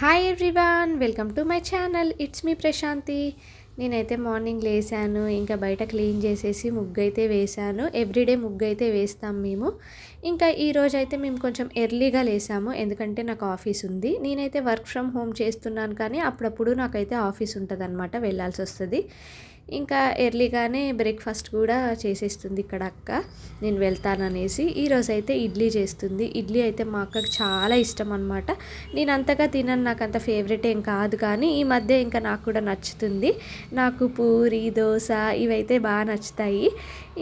Hi everyone welcome to my channel it's me Prashanthi నేనైతే morning లేసాను ఇంకా బయట clean చేసేసి ముగ్గు అయితే వేసాను. ఎవ్రీడే ముగ్గు అయితే వేస్తాం మేము. ఇంకా ఈరోజు అయితే మేము కొంచెం ఎర్లీగా లేసాము ఎందుకంటే నాకు ఆఫీస్ ఉంది. నేనైతే వర్క్ ఫ్రమ్ హోమ్ చేస్తున్నాను కానీ అప్పుడప్పుడు నాకైతే ఆఫీస్ ఉంటుంది అనమాట వెళ్ళాల్సి వస్తుంది ఇంకా ఎర్లీగానే బ్రేక్ఫాస్ట్ కూడా చేసేస్తుంది ఇక్కడ అక్క. నేను వెళ్తాననేసి. ఈరోజు అయితే ఇడ్లీ చేస్తుంది. ఇడ్లీ అయితే మా అక్కకు చాలా ఇష్టం అనమాట నేను అంతగా తినను నాకు అంత ఫేవరెట్ ఏం కాదు కానీ ఈ మధ్య ఇంకా నాకు కూడా నచ్చుతుంది. నాకు పూరి దోశ ఇవైతే బాగా నచ్చుతాయి.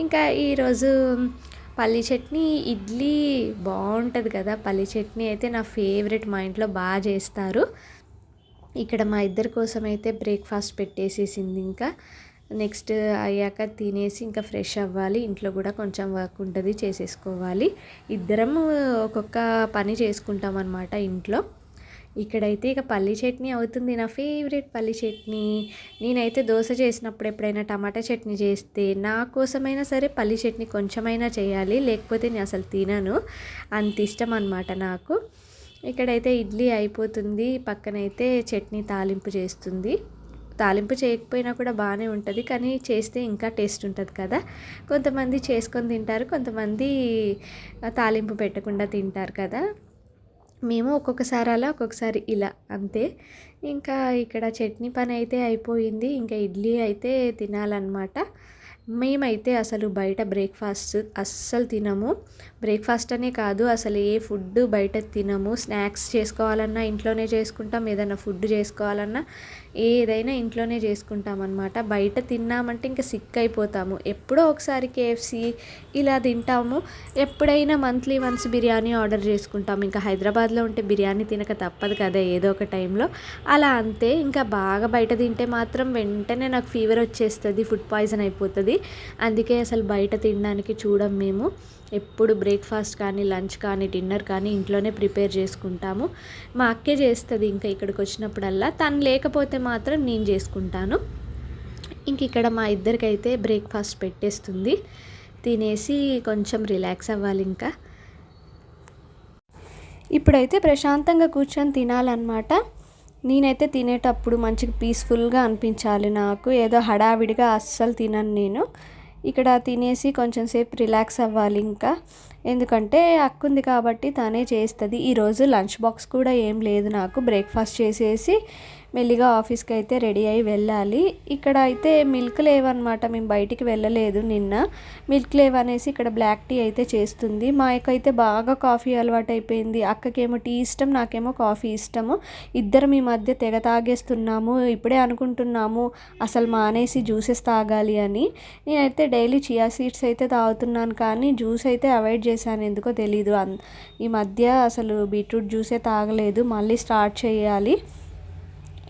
ఇంకా ఈరోజు పల్లి చట్నీ ఇడ్లీ బాగుంటుంది కదా. పల్లి చట్నీ అయితే నా ఫేవరెట్ మా ఇంట్లో బాగా చేస్తారు. ఇక్కడ మా ఇద్దరి కోసం అయితే బ్రేక్ఫాస్ట్ పెట్టేసేసింది ఇంకా. నెక్స్ట్ అయ్యాక తినేసి ఇంకా ఫ్రెష్ అవ్వాలి. ఇంట్లో కూడా కొంచెం వర్క్ ఉంటుంది చేసేసుకోవాలి. ఇద్దరం ఒక్కొక్క పని చేసుకుంటాం అనమాట ఇంట్లో. ఇక్కడైతే ఇక పల్లి చట్నీ అవుతుంది నా ఫేవరెట్ పల్లి చట్నీ. నేనైతే దోశ చేసినప్పుడు ఎప్పుడైనా టమాటా చట్నీ చేస్తే నా కోసమైనా సరే పల్లి చట్నీ కొంచెమైనా చేయాలి లేకపోతే నేను అసలు తినను. అంత ఇష్టం అనమాట నాకు. ఇక్కడైతే ఇడ్లీ అయిపోతుంది పక్కనైతే చట్నీ తాలింపు చేస్తుంది. తాలింపు చేయకపోయినా కూడా బాగానే ఉంటుంది. కానీ చేస్తే ఇంకా టేస్ట్ ఉంటుంది కదా. కొంతమంది చేసుకొని తింటారు కొంతమంది తాలింపు పెట్టకుండా తింటారు కదా. మేము ఒక్కొక్కసారి అలా ఒక్కొక్కసారి ఇలా అంతే. ఇంకా ఇక్కడ చట్నీ పని అయితే అయిపోయింది. ఇంకా ఇడ్లీ అయితే తినాలన్నమాట. మేమైతే అసలు బయట బ్రేక్ఫాస్ట్ అస్సలు తినము. బ్రేక్ఫాస్ట్ అనే కాదు అసలు ఏ ఫుడ్ బయట తినము. స్నాక్స్ చేసుకోవాలన్నా ఇంట్లోనే చేసుకుంటాం ఏదైనా ఫుడ్ చేసుకోవాలన్నా ఏదైనా ఇంట్లోనే చేసుకుంటాం అనమాట బయట తిన్నామంటే ఇంకా సిక్ అయిపోతాము. ఎప్పుడో ఒకసారి కేఎఫ్సి ఇలా తింటాము. ఎప్పుడైనా మంత్లీ వన్స్ బిర్యానీ ఆర్డర్ చేసుకుంటాము ఇంకా హైదరాబాద్లో ఉంటే బిర్యానీ తినక తప్పదు కదా ఏదో ఒక టైంలో. అలా అంతే. ఇంకా బాగా బయట తింటే మాత్రం వెంటనే నాకు ఫీవర్ వచ్చేస్తుంది ఫుడ్ పాయిజన్ అయిపోతుంది. అందుకే అసలు బయట తినడానికి చూడం మేము. ఎప్పుడు బ్రేక్ఫాస్ట్ కానీ లంచ్ కానీ డిన్నర్ కానీ ఇంట్లోనే ప్రిపేర్ చేసుకుంటాము. మా అక్కే చేస్తుంది ఇంకా ఇక్కడికి వచ్చినప్పుడల్లా. తను లేకపోతే మాత్రం నేను చేసుకుంటాను. ఇంక ఇక్కడ మా ఇద్దరికైతే బ్రేక్ఫాస్ట్ పెట్టేస్తుంది. తినేసి కొంచెం రిలాక్స్ అవ్వాలి ఇంకా. ఇప్పుడైతే ప్రశాంతంగా కూర్చొని తినాలన్నమాట. నేనైతే తినేటప్పుడు మంచిగా పీస్ఫుల్గా అనిపించాలి నాకు. ఏదో హడావిడిగా అస్సలు తినను నేను. ఇక్కడ తినేసి కొంచెం సేపు రిలాక్స్ అవ్వాలి ఇంకా. ఎందుకంటే అక్కుంది కాబట్టి తనే చేస్తుంది. ఈరోజు లంచ్ బాక్స్ కూడా ఏం లేదు నాకు. బ్రేక్ఫాస్ట్ చేసేసి మెల్లిగా ఆఫీస్కి అయితే రెడీ అయి వెళ్ళాలి. ఇక్కడ అయితే మిల్క్ లేవ్ అనమాట మేము బయటికి వెళ్ళలేదు నిన్న. మిల్క్ లేవ్ అనేసి ఇక్కడ బ్లాక్ టీ అయితే చేస్తుంది. మా అయితే బాగా కాఫీ అలవాటు అయిపోయింది అక్కకేమో టీ ఇష్టం నాకేమో కాఫీ ఇష్టము. ఇద్దరం ఈ మధ్య తెగ తాగేస్తున్నాము. ఇప్పుడే అనుకుంటున్నాము అసలు మానేసి జ్యూసెస్ తాగాలి అని. నేనైతే డైలీ చియా సీడ్స్ అయితే తాగుతున్నాను కానీ జ్యూస్ అయితే అవాయిడ్ చేశాను. ఎందుకో తెలీదు. ఈ మధ్య అసలు బీట్రూట్ జ్యూసే తాగలేదు. మళ్ళీ స్టార్ట్ చేయాలి.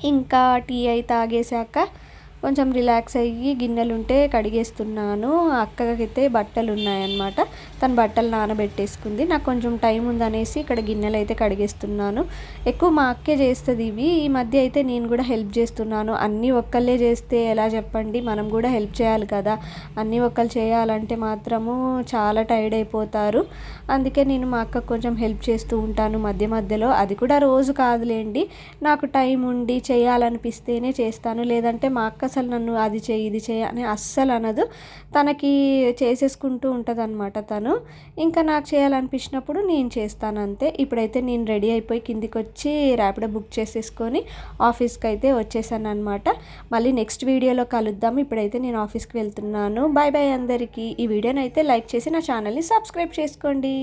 ఇంకా టీ అయి తాగేశాక కొంచెం రిలాక్స్ అయ్యి గిన్నెలు ఉంటే కడిగేస్తున్నాను అక్కకైతే బట్టలు ఉన్నాయన్నమాట తన బట్టలు నానబెట్టేసుకుంది. నాకు కొంచెం టైం ఉందనేసి ఇక్కడ గిన్నెలు అయితే కడిగేస్తున్నాను. ఎక్కువ మా అక్కే చేస్తుంది ఇవి. ఈ మధ్య అయితే నేను కూడా హెల్ప్ చేస్తున్నాను. అన్నీ ఒక్కళ్ళే చేస్తే ఎలా చెప్పండి? మనం కూడా హెల్ప్ చేయాలి కదా. అన్నీ ఒక్కళ్ళు చేయాలంటే మాత్రము చాలా టైర్డ్ అయిపోతారు. అందుకే నేను మా అక్కకు కొంచెం హెల్ప్ చేస్తూ ఉంటాను మధ్య మధ్యలో. అది కూడా రోజు కాదులేండి. నాకు టైం ఉండి చేయాలనిపిస్తేనే చేస్తాను. లేదంటే మా అక్క అసలు నన్ను అది చేయి ఇది చేయి అని అస్సలు అనదు. తనకి చేసేసుకుంటూ ఉంటుంది అనమాట తను. ఇంకా నాకు చేయాలనిపించినప్పుడు నేను చేస్తాను అంతే. ఇప్పుడైతే నేను రెడీ అయిపోయి కిందికి వచ్చి ర్యాపిడో బుక్ చేసేసుకొని ఆఫీస్కి అయితే వచ్చేసాను అనమాట మళ్ళీ నెక్స్ట్ వీడియోలో కలుద్దాం. ఇప్పుడైతే నేను ఆఫీస్కి వెళ్తున్నాను. బాయ్ బాయ్ అందరికీ. ఈ వీడియోని అయితే లైక్ చేసి నా ఛానల్ని సబ్స్క్రైబ్ చేసుకోండి.